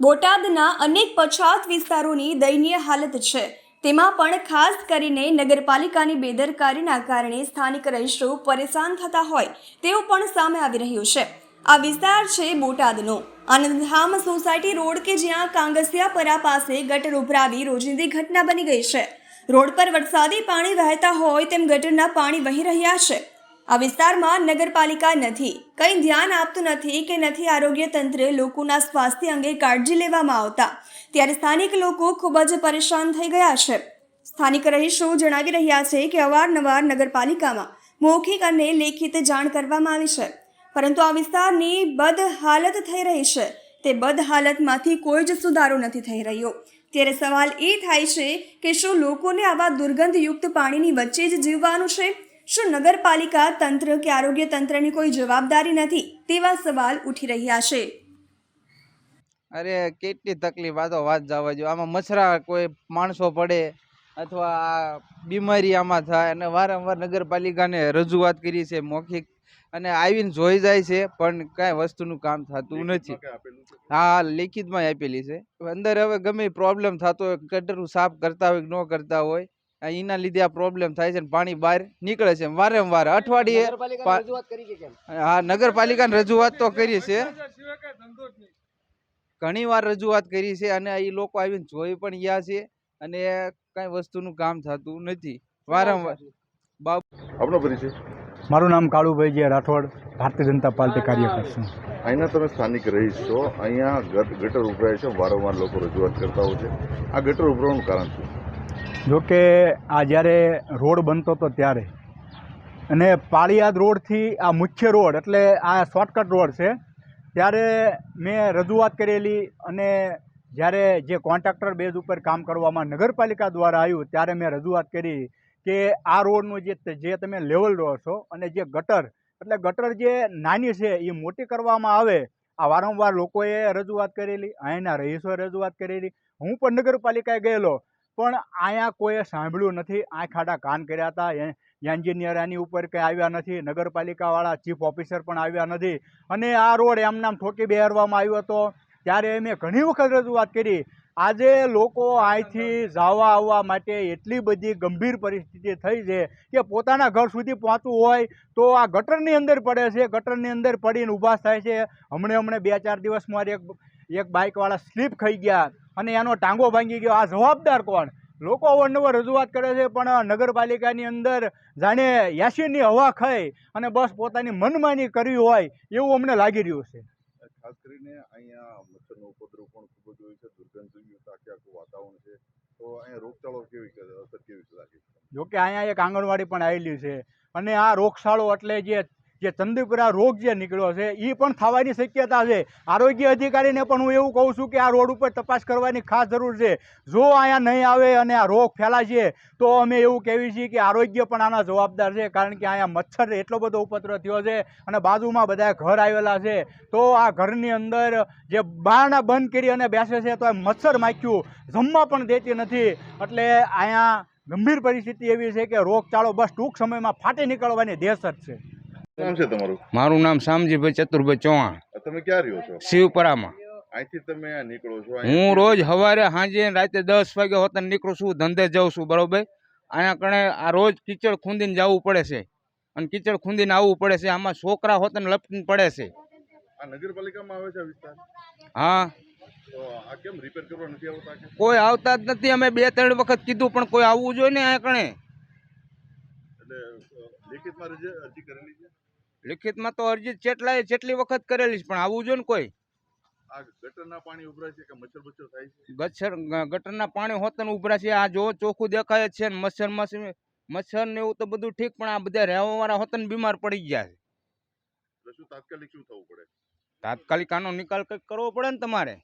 બોટાદના અનેક પછાત વિસ્તારોની દયનીય હાલત છે. તેમાં પણ ખાસ કરીને નગરપાલિકાની બેદરકારીના કારણે સ્થાનિક રહીશો પરેશાન થતા હોય તેવું પણ સામે આવી રહ્યું છે. આ વિસ્તાર છે બોટાદનો. આનંદધામ સોસાયટી રોડ કે જ્યાં કાંગસિયાપરા પાસે ગટર ઉભરાવી રોજિંદી ઘટના બની ગઈ છે. રોડ પર વરસાદી પાણી વહેતા હોય તેમ ગટરના પાણી વહી રહ્યા છે. આ વિસ્તારમાં નગરપાલિકા નથી. કંઈ ધ્યાન આપતું નથી કે નથી આરોગ્ય તંત્રે લોકોના સ્વાસ્થ્ય અંગે કાળજી લેવામાં આવતા. ત્યારે સ્થાનિક લોકો ખૂબ જ પરેશાન થઈ ગયા છે. સ્થાનિક રહીશો જણાવી રહ્યા છે કે અવારનવાર નગરપાલિકામાં મૌખિક અને લેખિત જાણ કરવામાં આવી છે. પરંતુ આ વિસ્તારની બદ હાલત થઈ રહી છે. તે બદ હાલતમાંથી કોઈ જ સુધારો નથી થઈ રહ્યો. ત્યારે સવાલ એ થાય છે કે શું લોકોને આવા દુર્ગંધયુક્ત પાણીની વચ્ચે જ જીવવાનું છે? શું નગરપાલિકા તંત્ર કે આરોગ્ય તંત્રની કોઈ જવાબદારી નથી તેવા સવાલ ઉઠી રહ્યા છે? અરે કેટલી તકલીફ આ તો વાત જવા જો આમાં મચ્છરા કોઈ માણસો પડે અથવા આ બીમારી આમાં થાય અને વારંવાર નગરપાલિકાને રજૂઆત કરી છે મૌખિક અને આવીને જોઈ જાય છે પણ કાંઈ વસ્તુનું કામ થતું નથી. હા લેખિતમાં આપેલી છે. અંદર હવે ગમે પ્રોબ્લેમ થતો હોય ગટરું સાફ કરતા હોય કે ન કરતા હોય એના લીધે આ પ્રોબ્લેમ થાય છે ને પાણી બહાર નીકળે છે. વારંવાર અઠવાડિયે હા નગરપાલિકાને રજૂઆત તો કરી છે. ઘણી વાર રજૂઆત કરી છે અને એ લોકો આવીને જોઈ પણ ગયા છે અને કાંઈ વસ્તુનું કામ થતું નથી. વારંવાર. આપનો પરિચય? મારું નામ કાળુભાઈ જે રાઠોડ ભારતીય જનતા પાર્ટી કાર્યકર છું. અહીંના તમે સ્થાનિક રહીશ છો અહીંયા ગટ- ગટર ઉભરાય છે વારંવાર લોકો રજૂઆત કરતા હોય છે. આ ગટર ઉભરાવાનું કારણ શું? જો કે આ જ્યારે રોડ બનતો હતો ત્યારે. અને પાળિયાદ રોડથી આ મુખ્ય રોડ એટલે આ શોર્ટકટ રોડ છે, ત્યારે મેં રજૂઆત કરેલી અને જ્યારે જે કોન્ટ્રાક્ટર બેઝ ઉપર કામ કરવામાં નગરપાલિકા દ્વારા આવ્યું, ત્યારે મેં રજૂઆત કરી કે આ રોડનું જે જે તમે લેવલ રહો છો અને જે ગટર, એટલે ગટર જે નાની છે એ મોટી કરવામાં આવે, આ વારંવાર લોકોએ રજૂઆત કરેલી, અહીંના રહીશોએ રજૂઆત કરેલી. હું પણ નગરપાલિકાએ ગયેલો પણ અહીંયા કોઈએ સાંભળ્યું નથી. આ ખાડા કાન કર્યા હતા. એન્જિનિયર આની ઉપર કંઈ આવ્યા નથી. નગરપાલિકાવાળા ચીફ ઓફિસર પણ આવ્યા નથી. અને આ રોડ એમનામ ઠોકી બેહારવામાં આવ્યો હતો. ત્યારે મેં ઘણી વખત રજૂઆત કરી. આજે લોકો અહીંથી જવા આવવા માટે એટલી બધી ગંભીર પરિસ્થિતિ થઈ છે કે પોતાના ઘર સુધી પહોંચવું હોય તો આ ગટરની અંદર પડે છે. ગટરની અંદર પડીને ઊભા થાય છે. હમણે હમણે બે ચાર દિવસમાં એક એક બાઇકવાળા સ્લીપ ખાઈ ગયા. અને એનો ટાંગો ભાંગી ગયો. આ જવાબદાર કોણ? લોકો અવારનવાર રજૂઆત કરે છે પણ નગરપાલિકાની અંદર જાણે યાસીનની હવા ખાઈ અને બસ પોતાની મનમાની કરવી હોય એવું અમને લાગી રહ્યું છે. ખાસ કરીને અહીંયા મચ્છરનો ઉપદ્રવ પણ ખૂબ જ હોય છે. દુર્ગંધયુક્ત આખે આખું વાતાવરણ છે. તો અહીંયા રોગચાળો કેવી અસર કેવી લાગે છે? જો અહીંયા એક આંગણવાડી પણ આવેલી છે. અને આ રોગશાળો એટલે જે જે ચંદીપુરા રોગ જે નીકળ્યો છે એ પણ થવાની શક્યતા છે. આરોગ્ય અધિકારીને પણ હું એવું કહું છું કે આ રોડ ઉપર તપાસ કરવાની ખાસ જરૂર છે. જો અહીંયા નહીં આવે અને આ રોગ ફેલાશે, તો અમે એવું કહેવી છીએ કે આરોગ્ય પણ આના જવાબદાર છે, કારણ કે અહીંયા મચ્છર એટલો બધો ઉપદ્રવ થયો છે અને બાજુમાં બધા ઘર આવેલા છે. તો આ ઘરની અંદર જે બારણા બંધ કરી અને બેસે છે, તો મચ્છર માખ્યું જમવા પણ દેતી નથી. એટલે અહીંયા ગંભીર પરિસ્થિતિ એવી છે કે રોગચાળો બસ ટૂંક સમયમાં ફાટી નીકળવાની દહેશત છે. નામ છે તમારું? મારું નામ શામજીભાઈ ચતુરભાઈ ચૌહાણ. તમે ક્યાં રહ્યો છો? શિવપરામાં. અહીંથી તમે નીકળો છો હું રોજ સવારે સાંજે રાતે દસ વાગે હોતા નીકળું છું ધંધે જાઉં છું બરોબર? અહીંયા કણે આ રોજ કીચડ ખૂંદીને જવું પડે છે. અને કીચડ ખૂંદીને આવવું પડે છે. આમાં છોકરા હોતા લપટીને પડે છે. આ નગરપાલિકામાં આવે છે વિસ્તાર? હા. કોઈ આવતા જ નથી. અમે બે ત્રણ વખત કીધું પણ કોઈ આવવું જોઈએ ને અહીંયા કણે લેખિતમાં અરજી કરેલી છે? લિખિતમાં તો અરજી જેટલાય જેટલી વખત કરેલી છે પણ આવું જો ને કોઈ. આ ગટરના પાણી ઉભરાય છે કે મચ્છર બચ્છર થાય છે? ગચ્છર ગટરના પાણી હોતન ઉભરા છે આ જો ચોખ્ખું દેખાય જ છે ને મચ્છર મચ્છર મચ્છર ને એવું તો બધું ઠીક પણ આ બધા રહેવાવાળા હોતન બીમાર પડી ગયા છે. તાત્કાલિક શું થવું પડે? તાત્કાલિક આનો નિકાલ કંઈક કરવો પડે ને તમારે?